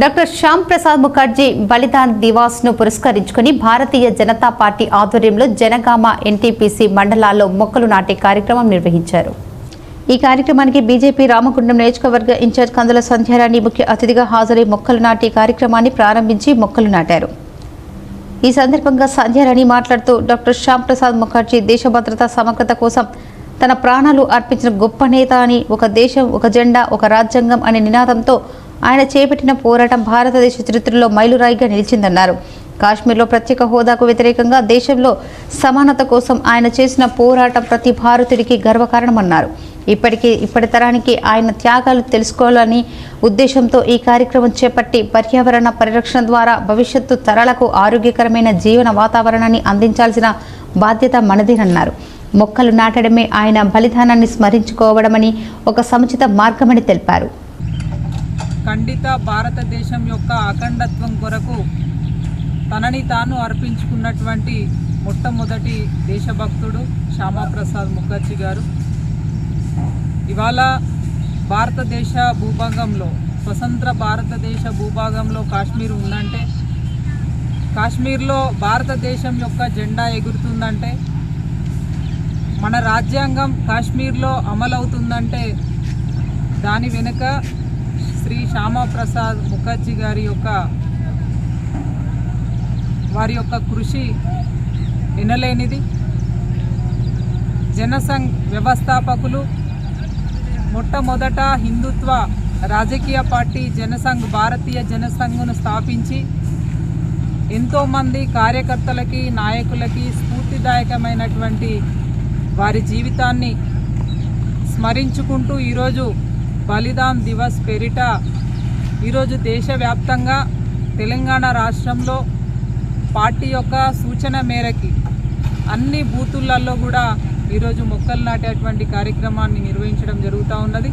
Doctor Shyam Prasad Mukherjee బలిదాన్ దివాస్ను పురస్కరించుకుని భారతీయ జనతా పార్టీ ఆధ్వర్యంలో జనగామ ఎన్టీపీసీ మండలాల్లో మొక్కలు నాటే కార్యక్రమం నిర్వహించారు. ఈ కార్యక్రమానికి బీజేపీ రామగుండం నియోజకవర్గ ఇన్ఛార్జ్ కందుల సంధ్యారాణి ముఖ్య అతిథిగా హాజరై మొక్కలు నాటే కార్యక్రమాన్ని ప్రారంభించి మొక్కలు నాటారు. ఈ సందర్భంగా సంధ్యారాణి మాట్లాడుతూ డాక్టర్ శ్యామ్ ప్రసాద్ ముఖర్జీ దేశ భద్రతా సమగ్రత కోసం తన ప్రాణాలు అర్పించిన గొప్ప నేత అని ఒక దేశం ఒక జెండా ఒక రాజ్యాంగం అనే నినాదంతో ఆయన చేపట్టిన పోరాటం భారతదేశ చరిత్రలో మైలురాయిగా నిలిచిందన్నారు. కాశ్మీర్లో ప్రత్యేక హోదాకు వ్యతిరేకంగా దేశంలో సమానత కోసం ఆయన చేసిన పోరాటం ప్రతి భారతుడికి గర్వకారణమన్నారు. ఇప్పటికీ ఇప్పటి తరానికి ఆయన త్యాగాలు తెలుసుకోవాలని ఉద్దేశంతో ఈ కార్యక్రమం చేపట్టి పర్యావరణ పరిరక్షణ ద్వారా భవిష్యత్తు తరాలకు ఆరోగ్యకరమైన జీవన వాతావరణాన్ని అందించాల్సిన బాధ్యత మనదేనన్నారు. మొక్కలు నాటడమే ఆయన బలిదానాన్ని స్మరించుకోవడమని ఒక సముచిత మార్గమని తెలిపారు. ఖండిత భారతదేశం యొక్క అఖండత్వం కొరకు తనని తాను అర్పించుకున్నటువంటి మొట్టమొదటి దేశభక్తుడు శ్యామాప్రసాద్ ముఖర్జీ గారు. ఇవాళ భారతదేశ భూభాగంలో స్వతంత్ర భారతదేశ భూభాగంలో కాశ్మీర్ ఉందంటే కాశ్మీర్లో భారతదేశం యొక్క జెండా ఎగురుతుందంటే మన రాజ్యాంగం కాశ్మీర్లో అమలవుతుందంటే దాని వెనుక శ్రీ శ్యామప్రసాద్ ముఖర్జీ గారి యొక్క వారి యొక్క కృషి వినలేనిది. జనసంఘ్ వ్యవస్థాపకులు మొట్టమొదట హిందుత్వ రాజకీయ పార్టీ జనసంఘ్ భారతీయ జనసంఘ్ను స్థాపించి ఎంతోమంది కార్యకర్తలకి నాయకులకి స్ఫూర్తిదాయకమైనటువంటి వారి జీవితాన్ని స్మరించుకుంటూ ఈరోజు బలిదాన్ దివస్ పేరిట ఈరోజు దేశవ్యాప్తంగా తెలంగాణ రాష్ట్రంలో పార్టీ యొక్క సూచన మేరకి అన్ని బూతులలో కూడా ఈరోజు మొక్కలు నాటేటువంటి కార్యక్రమాన్ని నిర్వహించడం జరుగుతూ ఉన్నది.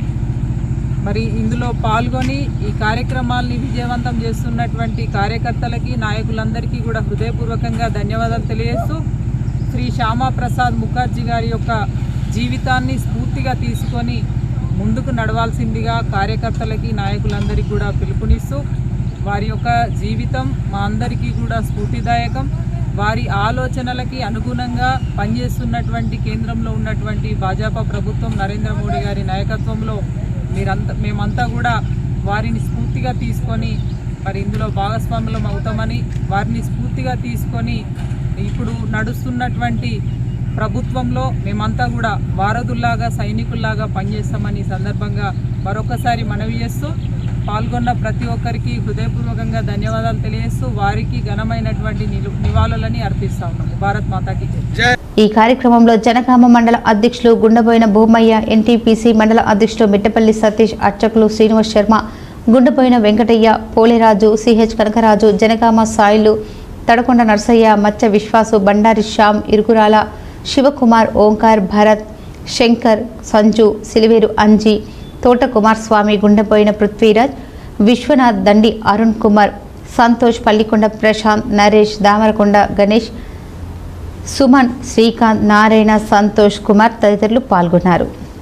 మరి ఇందులో పాల్గొని ఈ కార్యక్రమాల్ని విజయవంతం చేస్తున్నటువంటి కార్యకర్తలకి నాయకులందరికీ కూడా హృదయపూర్వకంగా ధన్యవాదాలు తెలియజేస్తూ శ్రీ శ్యామాప్రసాద్ ముఖర్జీ గారి యొక్క జీవితాన్ని స్ఫూర్తిగా తీసుకొని ముందుకు నడవాల్సిందిగా కార్యకర్తలకి నాయకులందరికీ కూడా పిలుపునిస్తూ వారి యొక్క జీవితం మా అందరికీ కూడా స్ఫూర్తిదాయకం. వారి ఆలోచనలకి అనుగుణంగా పనిచేస్తున్నటువంటి కేంద్రంలో ఉన్నటువంటి భాజపా ప్రభుత్వం నరేంద్ర మోడీ గారి నాయకత్వంలో మీరంతా మేమంతా కూడా వారిని స్ఫూర్తిగా తీసుకొని మరి ఇందులో భాగస్వాములం అవుతామని వారిని స్ఫూర్తిగా తీసుకొని ఇప్పుడు నడుస్తున్నటువంటి ప్రభుత్వంలో మేమంతా కూడా వారధుల్లాగా సైనికుల్లాగా పనిచేస్తామని సందర్భంగా మరొకసారి మనవి చేస్తూ పాల్గొన్న ప్రతి ఒక్కరికి హృదయపూర్వకంగా ధన్యవాదాలు తెలియజేస్తూ వారికి ఘనమైనటువంటి నివాళులని అర్పిస్తా ఉన్నాము భారత్ మాతాకి ఈ కార్యక్రమంలో జనగామ మండల అధ్యక్షులు గుండబోయిన భూమయ్య ఎన్టీపీసీ మండల అధ్యక్షులు మిట్టపల్లి సతీష్ అర్చకులు శ్రీనివాస్ శర్మ గుండెపోయిన వెంకటయ్య పోలేరాజు సిహెచ్ కనకరాజు జనగామ సాయిలు తడకొండ నర్సయ్య మచ్చ విశ్వాసు బండారి శ్యామ్ ఇరుగురాల శివకుమార్ ఓంకార్ భరత్ శంకర్ సంజు సిలివేరు అంజీ తోట కుమారస్వామి గుండెపోయిన పృథ్వీరాజ్ విశ్వనాథ్ దండి అరుణ్ కుమార్ సంతోష్ పల్లికొండ ప్రశాంత్ నరేష్ దామరకొండ గణేష్ సుమన్ శ్రీకాంత్ నారాయణ సంతోష్ కుమార్ తదితరులు పాల్గొన్నారు.